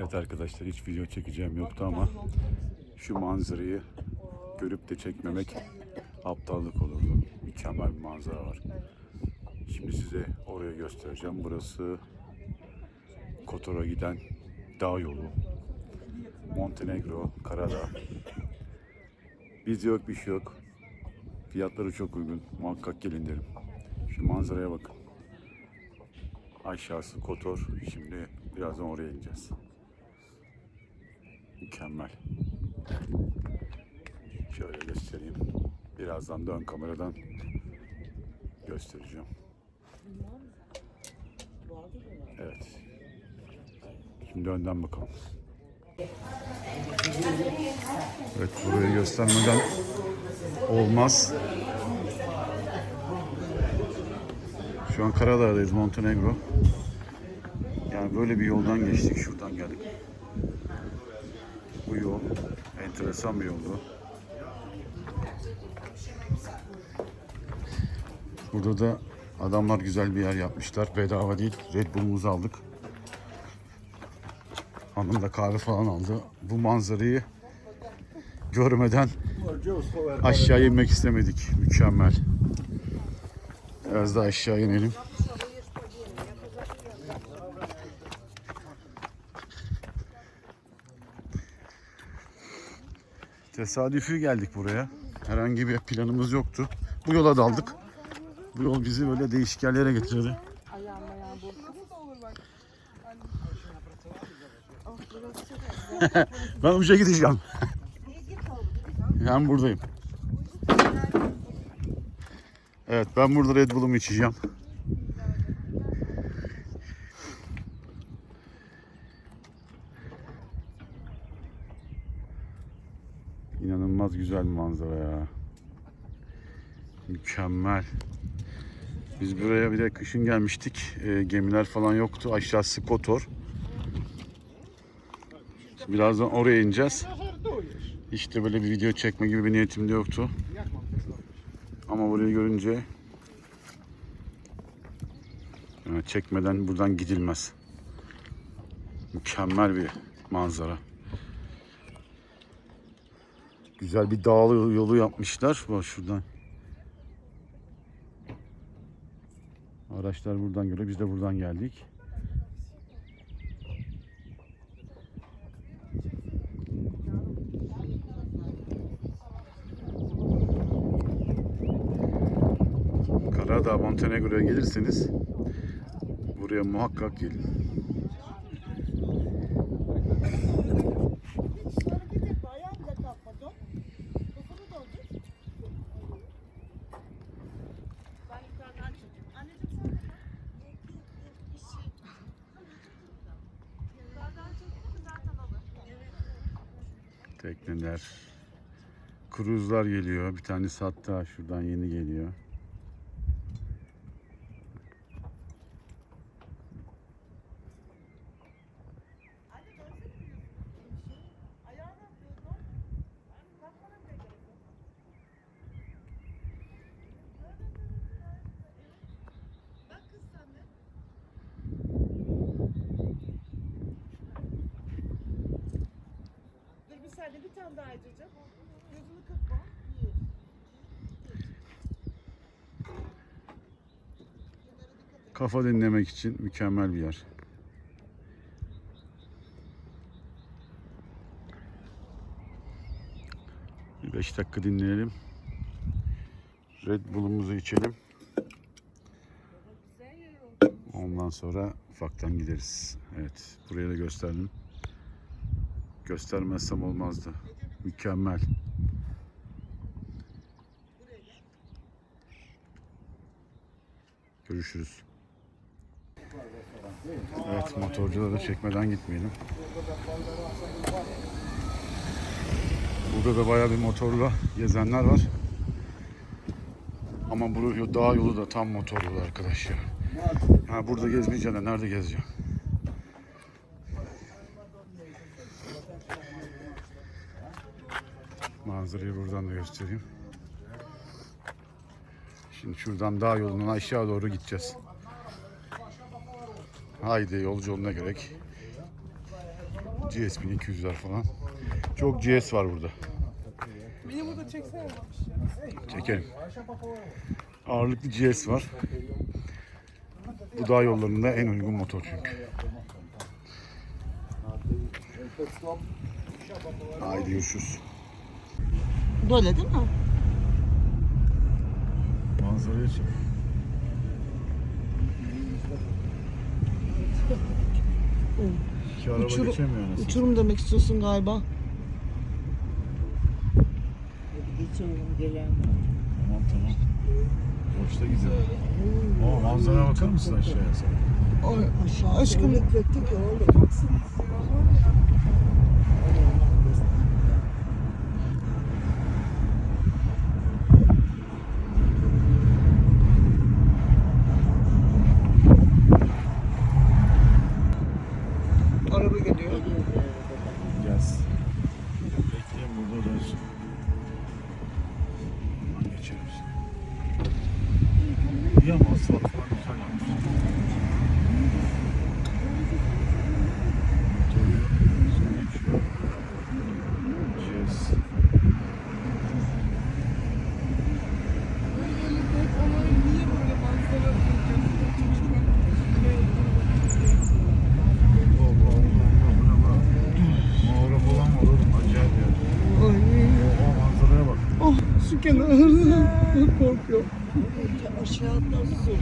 Evet arkadaşlar hiç video çekeceğim yoktu ama şu manzarayı görüp de çekmemek aptallık olurdu. Mükemmel bir manzara var. Şimdi size orayı göstereceğim. Burası Kotor'a giden dağ yolu. Montenegro, Karadağ. Biz yok bir şey yok. Fiyatları çok uygun. Muhakkak gelin derim. Şu manzaraya bakın. Aşağısı Kotor. Şimdi birazdan oraya ineceğiz. Mükemmel. Şöyle göstereyim. Birazdan da ön kameradan göstereceğim. Evet. Şimdi önden bakalım. Evet burayı göstermeden olmaz. Şu an Karadağ'dayız Montenegro. Yani böyle bir yoldan geçtik. Şuradan geldik. Bu yol enteresan bir yoldu. Burada da adamlar güzel bir yer yapmışlar. Bedava değil. Red Bull'umuzu aldık. Hanım da kahve falan aldı. Bu manzarayı görmeden aşağı inmek istemedik. Mükemmel. Biraz da aşağı inelim. Tesadüfi geldik buraya. Herhangi bir planımız yoktu. Bu yola daldık. Bu yol bizi böyle değişik yerlere getirdi. Ben uca gideceğim. Ben buradayım. Evet ben burada Red Bull'umu içeceğim. İnanılmaz güzel manzara ya. Mükemmel. Biz buraya bir de kışın gelmiştik. Ee, gemiler falan yoktu. Aşağısı Kotor. Birazdan oraya ineceğiz. De böyle bir video çekme gibi bir niyetim de yoktu. Ama burayı görünce yani çekmeden buradan gidilmez. Mükemmel bir manzara. Güzel bir dağlı yolu yapmışlar. Bak şuradan. Araçlar buradan geliyor. Biz de buradan geldik. Karadağ, Montenegro'ya gelirseniz buraya muhakkak gelin. Ayağı bile kalkmadı. Kokunu doldur. Ben yukarıdan çekeyim. Anneciğim sen de bak. Bir şey. Yukarıdan çektim mi zaten alır. Evet. Tekneler, kruzlar geliyor. Bir tanesi hatta şuradan yeni geliyor. Anne dönsene bir yüzünü. Ayağını yapıyorsun. Kalkmana bile gerek yok. Bak kız sen de. Bir saniye bir tane daha açacağım. Gözünü kırpma. Bir. Kafa dinlemek için mükemmel bir yer. Bir 5 dakika dinleyelim. Red Bull'umuzu içelim. Ondan sonra ufaktan gideriz. Evet, buraya da gösterdim. Göstermezsem olmazdı. Mükemmel. Görüşürüz. Evet motorcuları çekmeden gitmeyelim. Burada da bayağı bir motorla gezenler var. Ama bu dağ yolu da tam motorlu arkadaş ya. Ha burada gezmeyeceğim de nerede gezeceğim? Manzarayı buradan da göstereyim. Şimdi şuradan dağ yolundan aşağı doğru gideceğiz. Haydi yolcu yoluna gerek. GS 1200'ler falan. Çok GS var burada. Beni burada çeksene. Çekelim. Ağırlıklı GS var. Bu dağ yollarında en uygun motor çünkü. Haydi görüşürüz. Böyle değil mi? Manzaraya çık. İki araba Uçurum- geçemiyor nasıl? Uçurum demek istiyorsun galiba. Geçiyorum gelen. Tamam tamam. Boşta gidiyor. Aa, manzaraya bakar mısın aşağıya sen? Ay, Aşağı Aşkım. kötü ki oğlum. araba geliyor. Gelsin. Bekleyin burada dönsün. Buradan geçeriz. İyi ama asfalt falan güzel yapmış. Motoru hızlı geçiyor. GS. Allah Allah Allah bu ne lan? Mağara falan var oğlum acayip yer. Ay. Oha manzaraya bak. Şu kenarı korkuyor. Aşağıda su.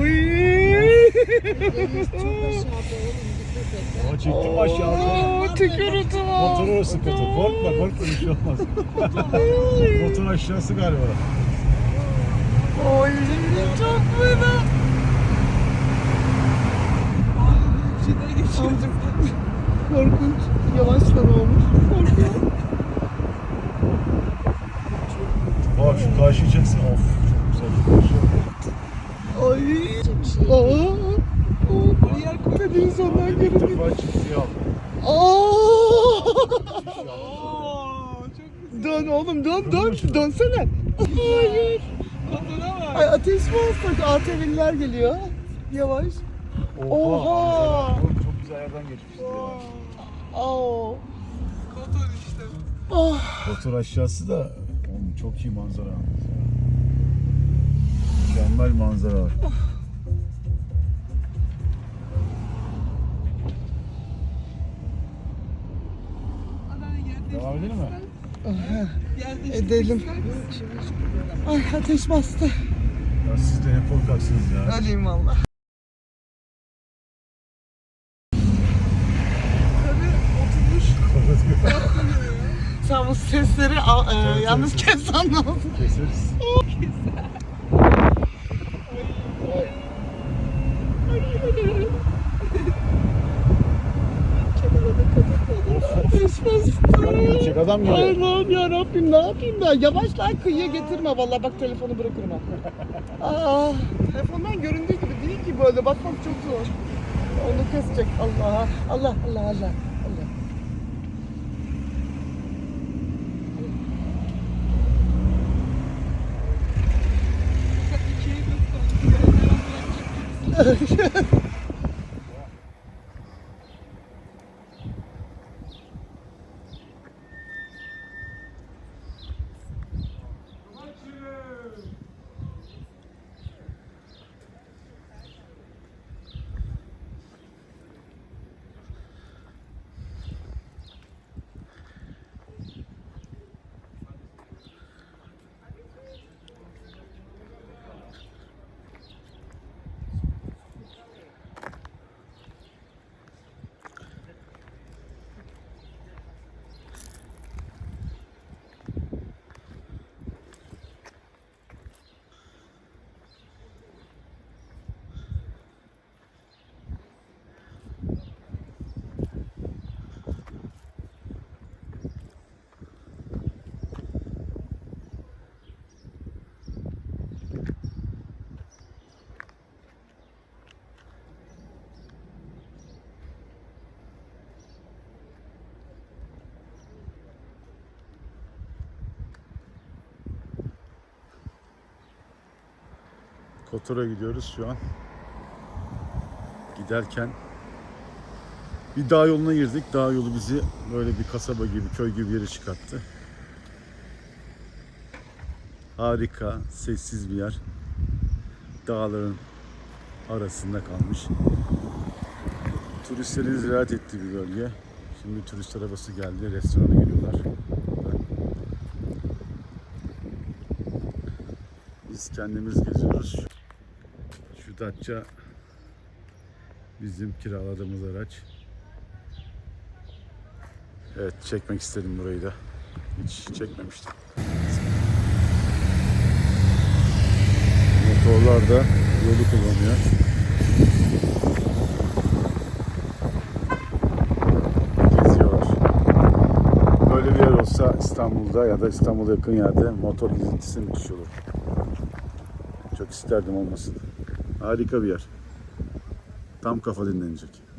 Oy. Çok aşağıda oğlum dikkat et. Aa çektim aşağı. Aa, tükürürdü Motor orası kötü. Korkma korkma bir şey olmaz. Motor aşağısı galiba. Oy çok fena. Amcık korkunç. Yavaştan olmuş. Korkuyor. Bak şu karşıyı çeksin. Of çok güzel bir karşı. Ay. Bir şey Aa. Aa, bariyer koydu insanlar İlk görünüyor. defa çiftliği aldım. Dön oğlum dön dön dönsene. Hayır. Ay ateş mi alsak? ATV'liler geliyor. Yavaş. Oha! Oğlum Çok güzel yerden geçmişiz ya. Aa. Ah. Motor aşağısı da oğlum çok iyi manzara. Mükemmel manzara var. Edelim mi? Edelim. Ay ateş bastı. Ya siz de ne korkaksınız ya. Öleyim valla. Sen bu sesleri al- e, yalnız kes anlamadım. Keseriz. Ateş bastı. Gelecek, adam geliyor. Allah'ım ya Rabbim ne yapayım ben? Yavaş lan kıyıya getirme vallahi bak telefonu bırakırım ha. Aa, telefondan göründüğü gibi değil ki böyle bakmak çok zor. Onu kesecek Allah Allah Allah Allah Allah. Kotor'a gidiyoruz şu an. Giderken Bir dağ yoluna girdik. Dağ yolu bizi böyle bir kasaba gibi, köy gibi yere çıkarttı. Harika, sessiz bir yer. Dağların arasında kalmış. Turistlerin ziyaret ettiği bir bölge. Şimdi turist arabası geldi, restorana geliyorlar. Biz kendimiz geziyoruz. Datça bizim kiraladığımız araç. Evet çekmek istedim burayı da. Hiç çekmemiştim. Motorlar da yolu kullanıyor. Geziyorlar. Böyle bir yer olsa İstanbul'da ya da İstanbul'a yakın yerde motor gezintisi müthiş olur. Çok isterdim olmasın. Harika bir yer. Tam kafa dinlenecek.